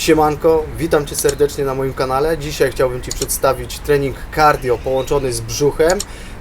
Siemanko, witam Cię serdecznie na moim kanale. Dzisiaj chciałbym Ci przedstawić trening cardio połączony z brzuchem.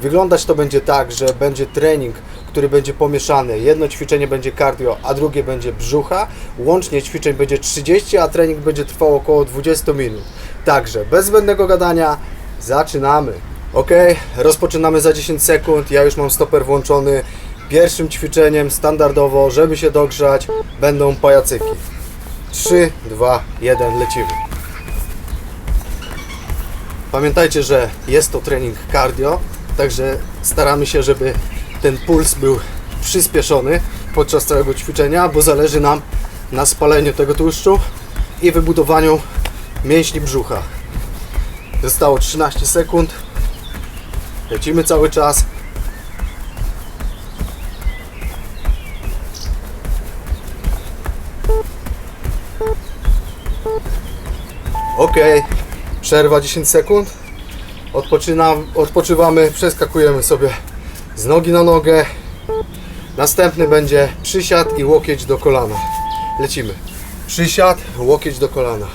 Wyglądać to będzie tak, że będzie trening, który będzie pomieszany. Jedno ćwiczenie będzie cardio, a drugie będzie brzucha. Łącznie ćwiczeń będzie 30, a trening będzie trwał około 20 minut. Także bez zbędnego gadania zaczynamy. Ok, rozpoczynamy za 10 sekund. Ja już mam stoper włączony. Pierwszym ćwiczeniem standardowo, żeby się dogrzać, będą pajacyki. 3, 2, 1, lecimy. Pamiętajcie, że jest to trening cardio, także staramy się, żeby ten puls był przyspieszony podczas całego ćwiczenia, bo zależy nam na spaleniu tego tłuszczu i wybudowaniu mięśni brzucha. Zostało 13 sekund. Lecimy cały czas. Ok, przerwa 10 sekund. Odpoczynam, odpoczywamy, przeskakujemy sobie z nogi na nogę. Następny będzie przysiad i łokieć do kolana. Lecimy. Przysiad, łokieć do kolana.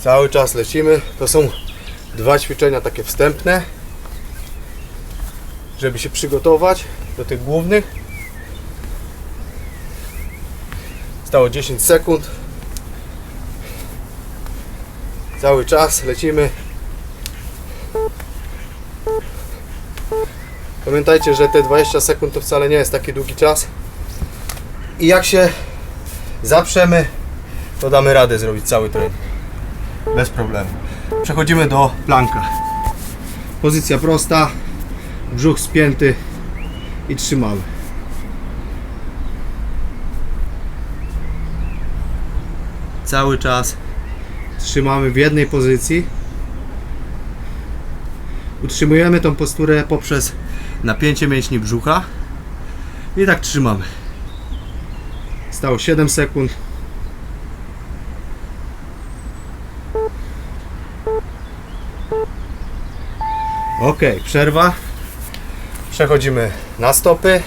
Cały czas lecimy. To są dwa ćwiczenia takie wstępne, żeby się przygotować do tych głównych. Stało 10 sekund. Cały czas lecimy. Pamiętajcie, że te 20 sekund to wcale nie jest taki długi czas. I jak się zaprzemy, to damy radę zrobić cały trening. Bez problemu. Przechodzimy do planka. Pozycja prosta, brzuch spięty i trzymamy. Cały czas trzymamy w jednej pozycji. Utrzymujemy tą posturę poprzez napięcie mięśni brzucha i tak trzymamy. Stało 7 sekund. Ok, przerwa. Przechodzimy na stopy.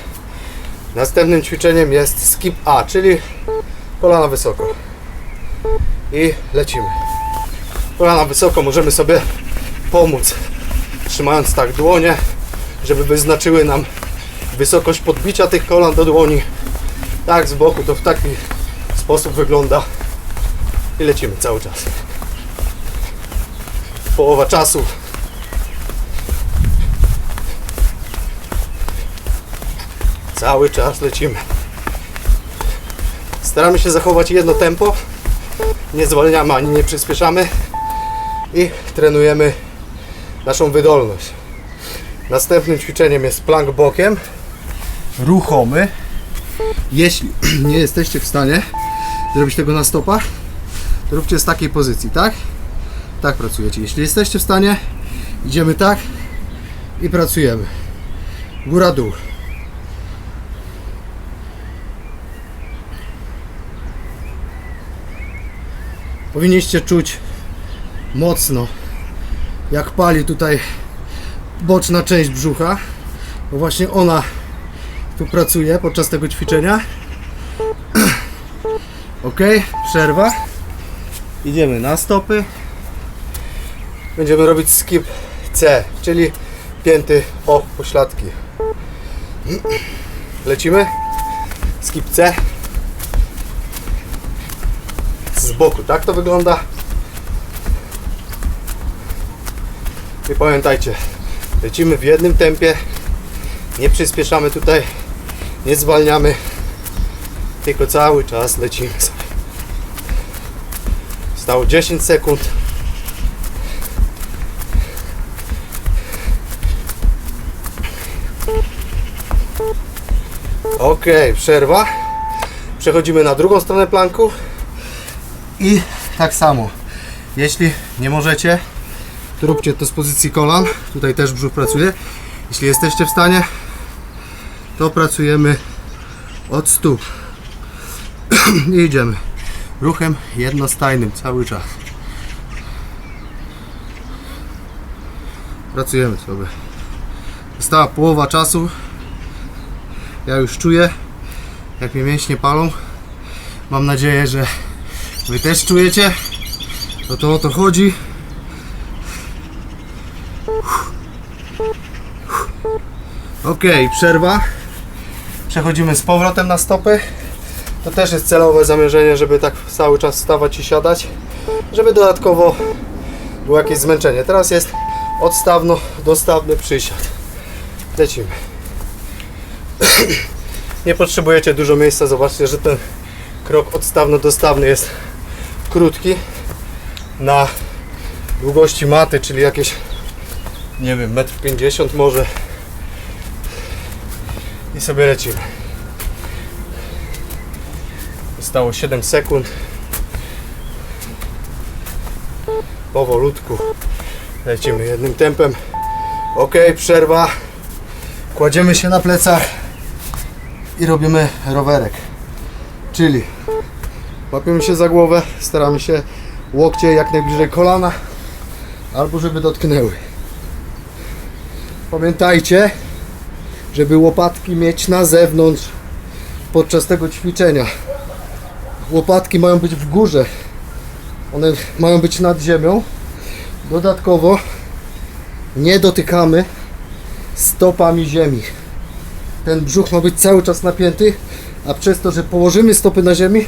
Następnym ćwiczeniem jest skip A, czyli kolana wysoko i lecimy. Kolana wysoko możemy sobie pomóc, trzymając tak dłonie, żeby wyznaczyły nam wysokość podbicia tych kolan do dłoni. Tak z boku to w taki sposób wygląda i lecimy cały czas. Połowa czasu. Cały czas lecimy. Staramy się zachować jedno tempo, nie zwalniamy ani nie przyspieszamy i trenujemy naszą wydolność. Następnym ćwiczeniem jest plank bokiem, ruchomy. Jeśli nie jesteście w stanie zrobić tego na stopach, to róbcie z takiej pozycji, tak? Tak pracujecie. Jeśli jesteście w stanie, idziemy tak i pracujemy. Góra, powinniście czuć mocno jak pali tutaj boczna część brzucha bo właśnie ona tu pracuje podczas tego ćwiczenia. Ok, przerwa. Idziemy na stopy. Będziemy robić skip C czyli pięty o pośladki. Lecimy. Skip C z boku. Tak to wygląda. I pamiętajcie, lecimy w jednym tempie. Nie przyspieszamy tutaj, nie zwalniamy, tylko cały czas lecimy sobie. Stało 10 sekund. Ok, przerwa. Przechodzimy na drugą stronę planku. I tak samo, jeśli nie możecie, to róbcie to z pozycji kolan. Tutaj też brzuch pracuje. Jeśli jesteście w stanie, to pracujemy od stóp. I idziemy ruchem jednostajnym cały czas. Pracujemy sobie. Została połowa czasu. Ja już czuję, jak mnie mięśnie palą. Mam nadzieję, że Wy też czujecie. No to o to chodzi. Ok, przerwa. Przechodzimy z powrotem na stopy. To też jest celowe zamierzenie, żeby tak cały czas stawać i siadać, żeby dodatkowo było jakieś zmęczenie. Teraz jest odstawno, dostawny przysiad. Lecimy. Nie potrzebujecie dużo miejsca. Zobaczcie, że ten krok odstawno-dostawny jest krótki. Na długości maty, czyli jakieś nie wiem, 1,50 m może. I sobie lecimy. Zostało 7 sekund. Powolutku lecimy jednym tempem. Ok, przerwa. Kładziemy się na plecach i robimy rowerek. Czyli łapiemy się za głowę, staramy się łokcie jak najbliżej kolana, albo żeby dotknęły. Pamiętajcie, żeby łopatki mieć na zewnątrz podczas tego ćwiczenia. Łopatki mają być w górze. One mają być nad ziemią. Dodatkowo nie dotykamy stopami ziemi. Ten brzuch ma być cały czas napięty, a przez to, że położymy stopy na ziemi,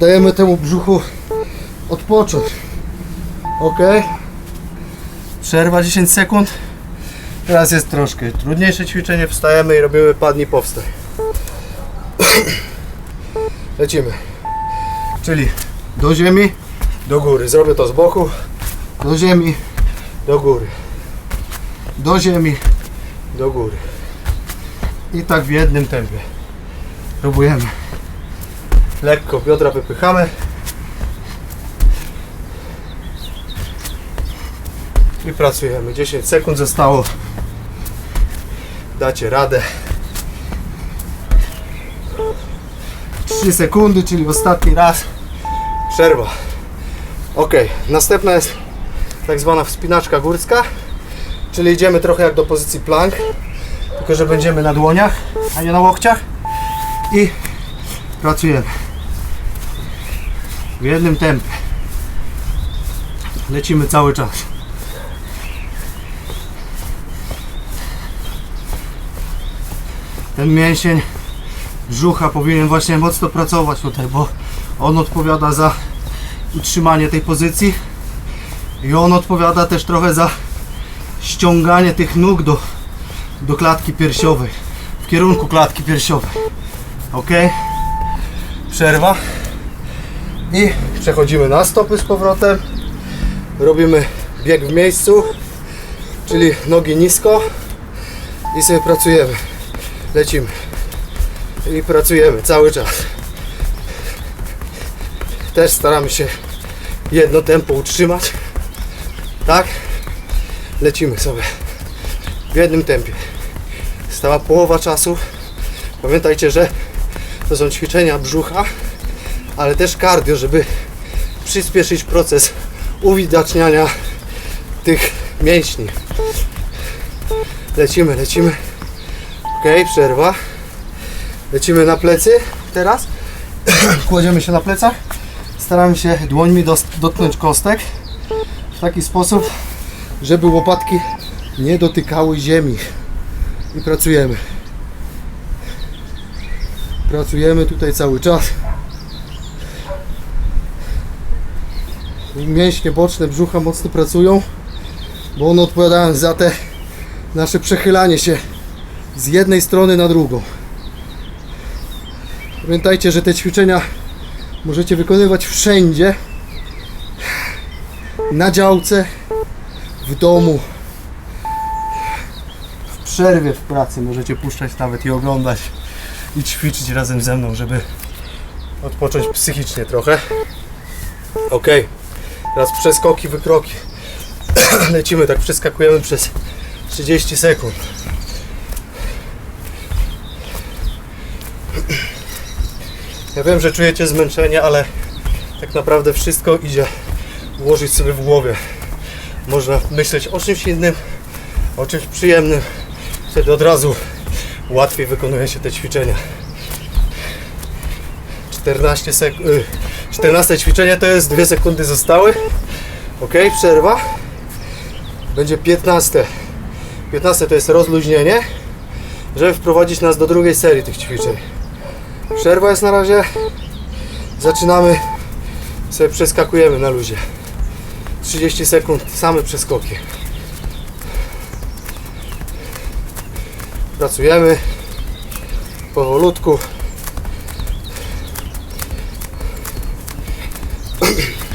dajemy temu brzuchu odpocząć. Ok? Przerwa 10 sekund. Teraz jest troszkę trudniejsze ćwiczenie. Wstajemy i robimy padnij powstań. Lecimy. Czyli do ziemi, do góry. Zrobię to z boku. Do ziemi, do góry. Do ziemi, do góry. I tak w jednym tempie. Próbujemy. Lekko biodra wypychamy. I pracujemy. 10 sekund zostało. Dacie radę. 3 sekundy, czyli ostatni raz. Przerwa. Ok, następna jest tak zwana wspinaczka górska, czyli idziemy trochę jak do pozycji plank, tylko że będziemy na dłoniach, a nie na łokciach i pracujemy w jednym tempie. Lecimy cały czas. Ten mięsień brzucha powinien właśnie mocno pracować tutaj, bo on odpowiada za utrzymanie tej pozycji i on odpowiada też trochę za ściąganie tych nóg do, do klatki piersiowej, w kierunku klatki piersiowej. Ok? Przerwa. I przechodzimy na stopy z powrotem. Robimy bieg w miejscu, czyli nogi nisko i sobie pracujemy. Lecimy. I pracujemy cały czas. Też staramy się jedno tempo utrzymać. Tak? Lecimy sobie w jednym tempie. Stała połowa czasu. Pamiętajcie, że to są ćwiczenia brzucha, ale też cardio, żeby przyspieszyć proces uwidaczniania tych mięśni. Lecimy, lecimy. Ok, przerwa. Lecimy na plecy teraz. Kładziemy się na plecach. Staramy się dłońmi dotknąć kostek w taki sposób, żeby łopatki nie dotykały ziemi. I pracujemy. Pracujemy tutaj cały czas. Mięśnie boczne brzucha mocno pracują, bo one odpowiadają za te nasze przechylanie się z jednej strony na drugą. Pamiętajcie, że te ćwiczenia możecie wykonywać wszędzie. Na działce, w domu, w przerwie w pracy możecie puszczać nawet i oglądać i ćwiczyć razem ze mną, żeby odpocząć psychicznie trochę. Ok, teraz przeskoki, wykroki. Lecimy, tak przeskakujemy przez 30 sekund. Ja wiem, że czujecie zmęczenie, ale tak naprawdę wszystko idzie ułożyć sobie w głowie. Można myśleć o czymś innym, o czymś przyjemnym. Wtedy od razu łatwiej wykonuje się te ćwiczenia. 14 sek- y, 14 ćwiczenie to jest 2 sekundy zostały. Ok, przerwa. Będzie 15. 15 to jest rozluźnienie, żeby wprowadzić nas do drugiej serii tych ćwiczeń. Przerwa jest na razie. Zaczynamy. Sobie przeskakujemy na luzie. 30 sekund, same przeskoki. Pracujemy powolutku.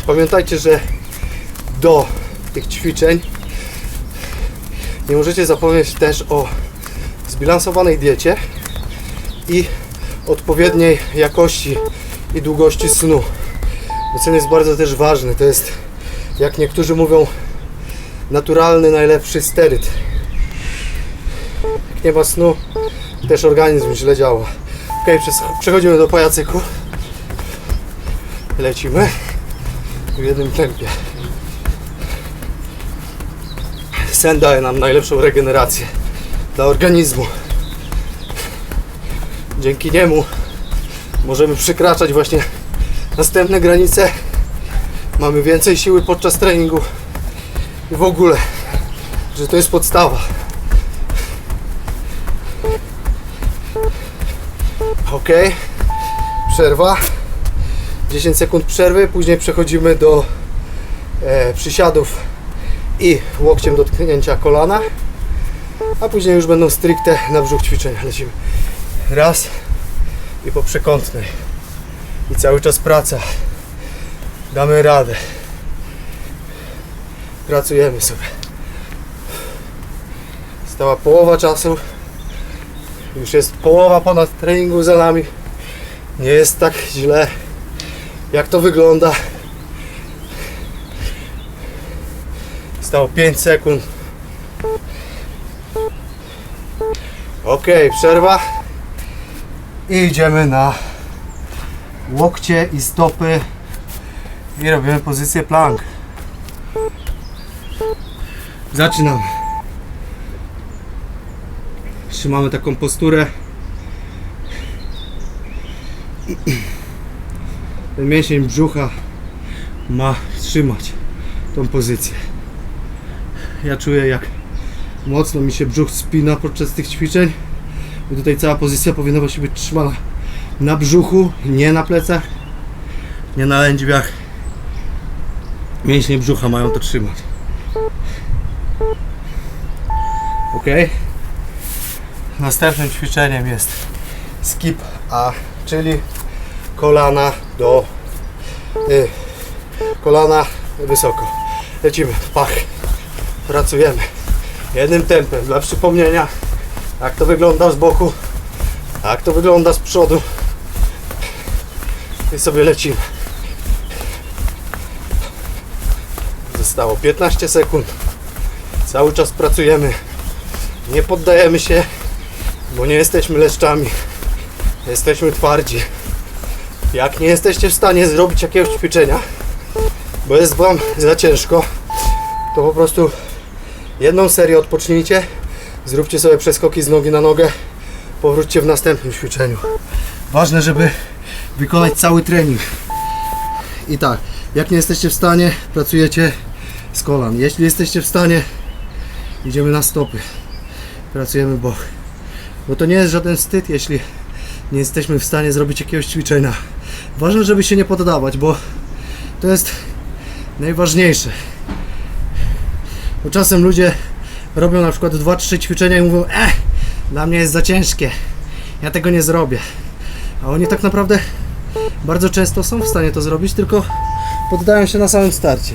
Pamiętajcie, że do tych ćwiczeń nie możecie zapomnieć też o zbilansowanej diecie i odpowiedniej jakości i długości snu. Bo sen jest bardzo też ważny. To jest, jak niektórzy mówią, naturalny, najlepszy steryt. Jak nie ma snu, też organizm źle działa. Ok, przechodzimy do pajacyku. Lecimy w jednym tempie. Sen daje nam najlepszą regenerację dla organizmu. Dzięki niemu możemy przekraczać właśnie następne granice. Mamy więcej siły podczas treningu i w ogóle, że to jest podstawa. Ok, przerwa. 10 sekund przerwy, później przechodzimy do e, przysiadów i łokciem dotknięcia kolana, a później już będą stricte na brzuch ćwiczenia. Lecimy. Raz i po przekątnej. I cały czas praca. Damy radę. Pracujemy sobie. Stała połowa czasu. Już jest połowa ponad treningu za nami. Nie jest tak źle. Jak to wygląda? Stało 5 sekund. Ok, przerwa. I idziemy na łokcie i stopy i robimy pozycję plank. Zaczynamy. Trzymamy taką posturę. Ten mięsień brzucha ma trzymać tą pozycję. Ja czuję jak mocno mi się brzuch spina podczas tych ćwiczeń. I tutaj cała pozycja powinna właśnie być trzymana na brzuchu, nie na plecach, nie na lędźwiach. Mięśnie brzucha mają to trzymać. Ok. Następnym ćwiczeniem jest skip A, czyli kolana do y, kolana wysoko. Lecimy pach. Pracujemy jednym tempem dla przypomnienia jak to wygląda z boku, jak to wygląda z przodu. I sobie lecimy. Zostało 15 sekund. Cały czas pracujemy. Nie poddajemy się, bo nie jesteśmy leszczami. Jesteśmy twardzi. Jak nie jesteście w stanie zrobić jakiegoś ćwiczenia, bo jest Wam za ciężko, to po prostu jedną serię odpocznijcie, zróbcie sobie przeskoki z nogi na nogę, powróćcie w następnym ćwiczeniu. Ważne, żeby wykonać cały trening. I tak, jak nie jesteście w stanie, pracujecie z kolan. Jeśli jesteście w stanie, idziemy na stopy. Pracujemy bok. Bo to nie jest żaden wstyd, jeśli nie jesteśmy w stanie zrobić jakiegoś ćwiczenia. Ważne, żeby się nie poddawać, bo to jest najważniejsze. Bo czasem ludzie robią na przykład 2-3 ćwiczenia i mówią, eh, dla mnie jest za ciężkie, ja tego nie zrobię. A oni tak naprawdę bardzo często są w stanie to zrobić, tylko poddają się na samym starcie.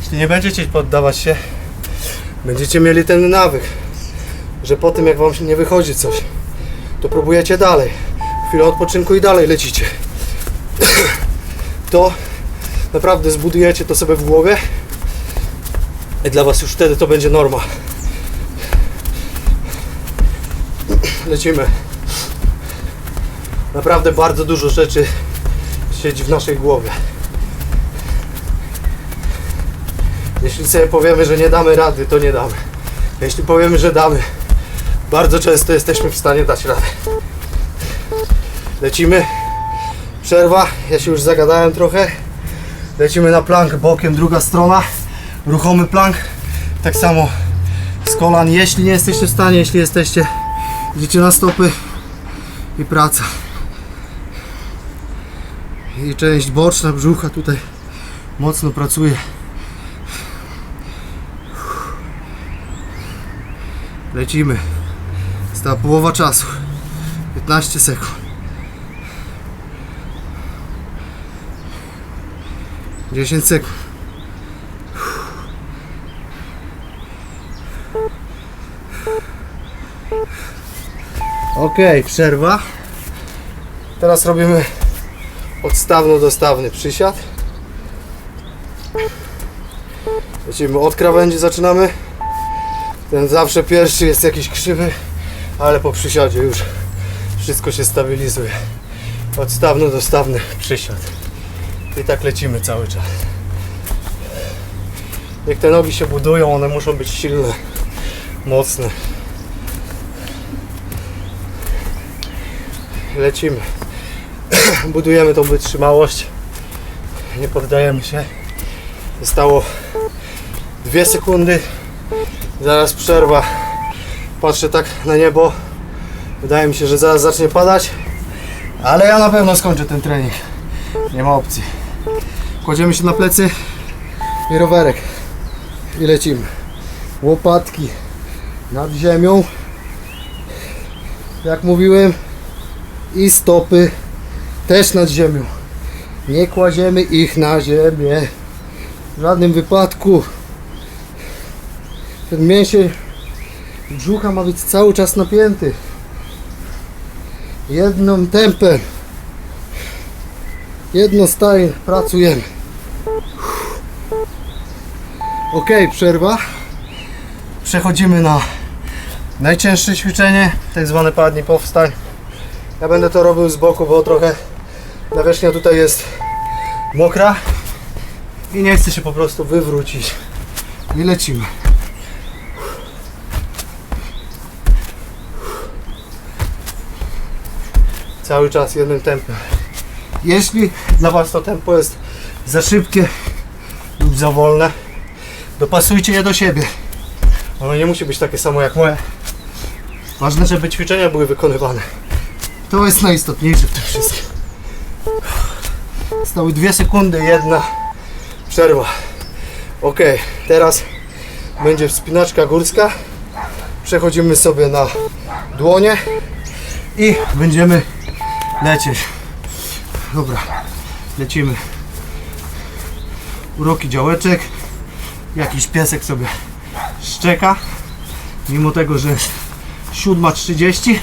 Jeśli nie będziecie poddawać się, będziecie mieli ten nawyk, że po tym jak wam nie wychodzi coś, to próbujecie dalej. Chwilę odpoczynku i dalej lecicie. To naprawdę zbudujecie to sobie w głowie i dla was już wtedy to będzie norma. Lecimy. Naprawdę bardzo dużo rzeczy siedzi w naszej głowie. Jeśli sobie powiemy, że nie damy rady, to nie damy. Jeśli powiemy, że damy, bardzo często jesteśmy w stanie dać radę. Lecimy. Przerwa. Ja się już zagadałem trochę. Lecimy na plank bokiem, druga strona. Ruchomy plank. Tak samo z kolan. Jeśli nie jesteście w stanie, jeśli jesteście, idziecie na stopy i praca. I część boczna brzucha tutaj mocno pracuje. Lecimy. Stała połowa czasu. 15 sekund. 10 sekund. Ok, przerwa. Teraz robimy odstawno-dostawny przysiad. Lecimy od krawędzi, zaczynamy. Ten zawsze pierwszy jest jakiś krzywy, ale po przysiadzie już wszystko się stabilizuje. Odstawno-dostawny przysiad. I tak lecimy cały czas. Jak te nogi się budują, one muszą być silne, mocne. Lecimy. Budujemy tą wytrzymałość. Nie poddajemy się. Zostało dwie sekundy. Zaraz przerwa. Patrzę tak na niebo. Wydaje mi się, że zaraz zacznie padać. Ale ja na pewno skończę ten trening. Nie ma opcji. Kładziemy się na plecy i rowerek. I lecimy. Łopatki nad ziemią. Jak mówiłem. I stopy też nad ziemią. Nie kładziemy ich na ziemię. W żadnym wypadku. Ten mięsień brzucha ma być cały czas napięty. Jedną tempem. Jedno staje, pracujemy. Ok, przerwa. Przechodzimy na najcięższe ćwiczenie, tak zwane padnij powstań. Ja będę to robił z boku, bo trochę nawierzchnia tutaj jest mokra i nie chcę się po prostu wywrócić. I lecimy. Cały czas jednym tempem. Jeśli dla Was to tempo jest za szybkie lub za wolne, dopasujcie je do siebie. Ono nie musi być takie samo jak moje. Ważne, żeby ćwiczenia były wykonywane. To jest najistotniejsze w tym wszystkim. Stały dwie sekundy, jedna przerwa. Ok, teraz będzie wspinaczka górska. Przechodzimy sobie na dłonie i będziemy lecieć. Dobra, lecimy. Uroki działeczek. Jakiś piesek sobie szczeka. Mimo tego, że jest 7.30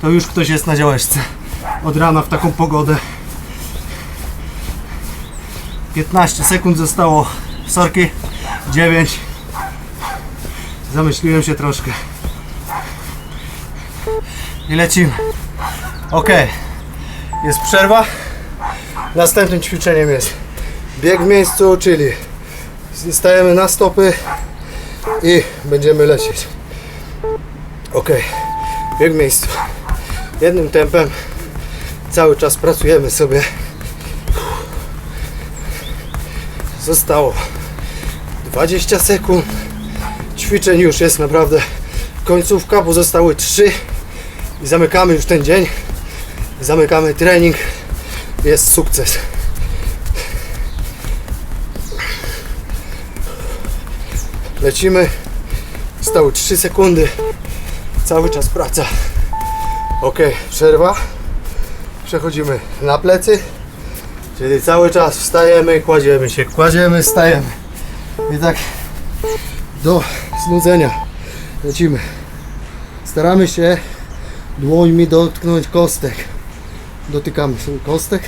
to już ktoś jest na działeczce. Od rana w taką pogodę. 15 sekund zostało. Sorki. 9. Zamyśliłem się troszkę. I lecimy. Ok. Jest przerwa. Następnym ćwiczeniem jest bieg w miejscu, czyli stajemy na stopy i będziemy lecieć. Ok. Bieg miejscu. Jednym tempem cały czas pracujemy sobie. Zostało 20 sekund. Ćwiczeń już jest naprawdę końcówka, bo zostały 3 i zamykamy już ten dzień. Zamykamy trening. Jest sukces. Lecimy. Zostały 3 sekundy. Cały czas praca. Ok, przerwa. Przechodzimy na plecy. Czyli cały czas wstajemy, kładziemy się, kładziemy, stajemy. I tak do znudzenia lecimy. Staramy się dłońmi dotknąć kostek. Dotykamy kostek.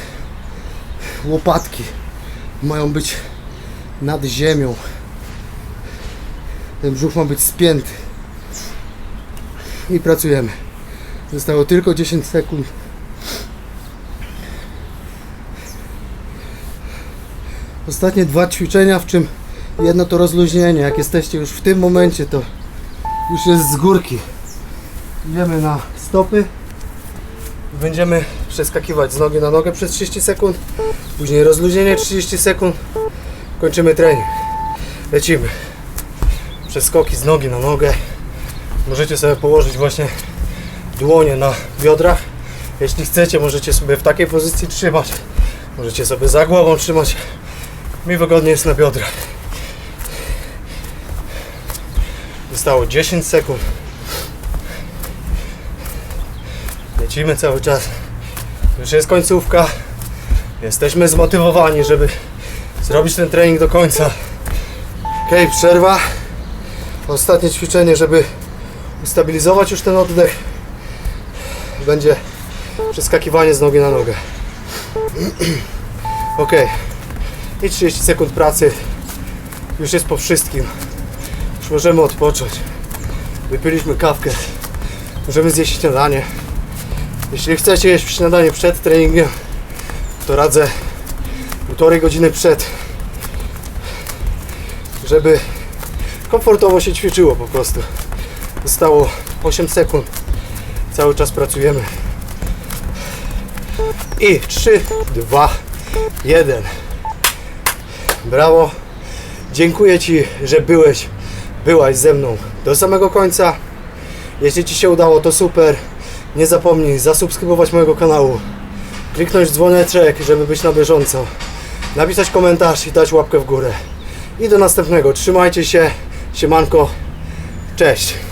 Łopatki mają być nad ziemią. Ten brzuch ma być spięty. I pracujemy. Zostało tylko 10 sekund. Ostatnie dwa ćwiczenia, w czym jedno to rozluźnienie. Jak jesteście już w tym momencie, to już jest z górki. Idziemy na stopy. Będziemy przeskakiwać z nogi na nogę przez 30 sekund. Później rozluźnienie 30 sekund. Kończymy trening. Lecimy. Przeskoki z nogi na nogę. Możecie sobie położyć właśnie dłonie na biodrach. Jeśli chcecie, możecie sobie w takiej pozycji trzymać. Możecie sobie za głową trzymać. Mi wygodnie jest na biodrach. Zostało 10 sekund. Lecimy cały czas. Już jest końcówka. Jesteśmy zmotywowani, żeby zrobić ten trening do końca. Ok, przerwa. Ostatnie ćwiczenie, żeby ustabilizować już ten oddech. Będzie przeskakiwanie z nogi na nogę. Ok. I 30 sekund pracy. Już jest po wszystkim. Już możemy odpocząć. Wypiliśmy kawkę. Możemy zjeść śniadanie. Jeśli chcecie jeść śniadanie przed treningiem, to radzę półtorej godziny przed, żeby komfortowo się ćwiczyło po prostu. Zostało 8 sekund. Cały czas pracujemy. I 3, 2, 1. Brawo. Dziękuję Ci, że byłeś, byłaś ze mną do samego końca. Jeśli Ci się udało, to super. Nie zapomnij zasubskrybować mojego kanału, kliknąć dzwoneczek, żeby być na bieżąco, napisać komentarz i dać łapkę w górę. I do następnego. Trzymajcie się. Siemanko. Cześć.